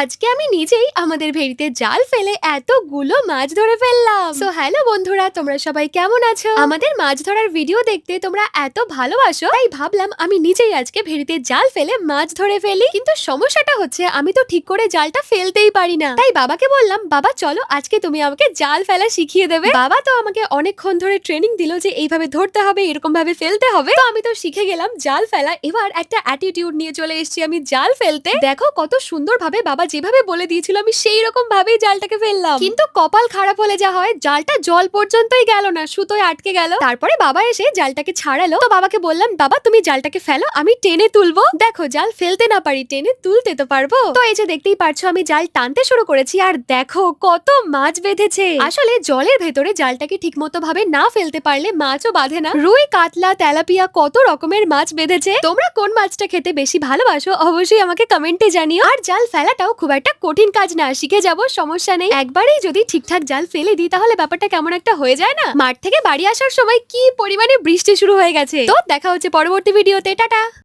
আজকে আমি নিজেই আমাদের ভেড়িতে জাল ফেলে এতগুলো মাছ ধরে ফেললাম। তো হ্যালো বন্ধুরা, তোমরা সবাই কেমন আছো? আমাদের মাছ ধরার ভিডিও দেখতে তোমরা এত ভালোবাসো, তাই ভাবলাম আমি নিজেই আজকে ভেড়িতে জাল ফেলে মাছ ধরে ফেলি। কিন্তু সমস্যাটা হচ্ছে, আমি তো ঠিক করে জালটা ফেলতেই পারি না। তাই বাবাকে বললাম, বাবা, চলো, আজকে তুমি আমাকে জাল ফেলা শিখিয়ে দেবে। বাবা তো আমাকে অনেকক্ষণ ধরে ট্রেনিং দিল যে, এইভাবে ধরতে হবে এরকম ভাবে ফেলতে হবে। তো আমি তো শিখে গেলাম জাল ফেলা। এবার একটা অ্যাটিটিউড নিয়ে চলে এসেছি আমি জাল ফেলতে। দেখো কত সুন্দর ভাবে বাবা যেভাবে বলে দিয়েছিল, আমি সেই রকম ভাবেই জালটাকে ফেললাম। কিন্তু কপাল খারাপ হলে যা হয়, জালটা জল পর্যন্তই গেল না, সুতোয় আটকে গেল। তারপরে বাবা এসে জালটাকে ছাড়ালো। তো বাবাকে বললাম, বাবা, তুমি জালটাকে ফেলো, আমি টেনে তুলবো। দেখো, জাল ফেলতে না পারি, টেনে তুলতে তো পারব। তো এই যে দেখতেই পারছ, আমি জাল টানতে শুরু করেছি, আর দেখো, কত মাছ বেঁধেছে। আসলে জলের ভেতরে জালটাকে ঠিক মতো ভাবে না ফেলতে পারলে মাছও বাঁধে না। রুই, কাতলা, তেলাপিয়া, কত রকমের মাছ বেঁধেছে। তোমরা কোন মাছটা খেতে বেশি ভালোবাসো, অবশ্যই আমাকে কমেন্টে জানিও। আর জাল ফেলাটাও খুব একটা কঠিন কাজ না, শিখে যাব, সমস্যা নেই। একবারেই যদি ঠিকঠাক জাল ফেলে দিই, তাহলে ব্যাপারটা কেমন একটা হয়ে যায় না? মাঠ থেকে বাড়ি আসার সময় কি পরিমাণে বৃষ্টি শুরু হয়ে গেছে? তো দেখা হচ্ছে পরবর্তী ভিডিওতে, টাটা!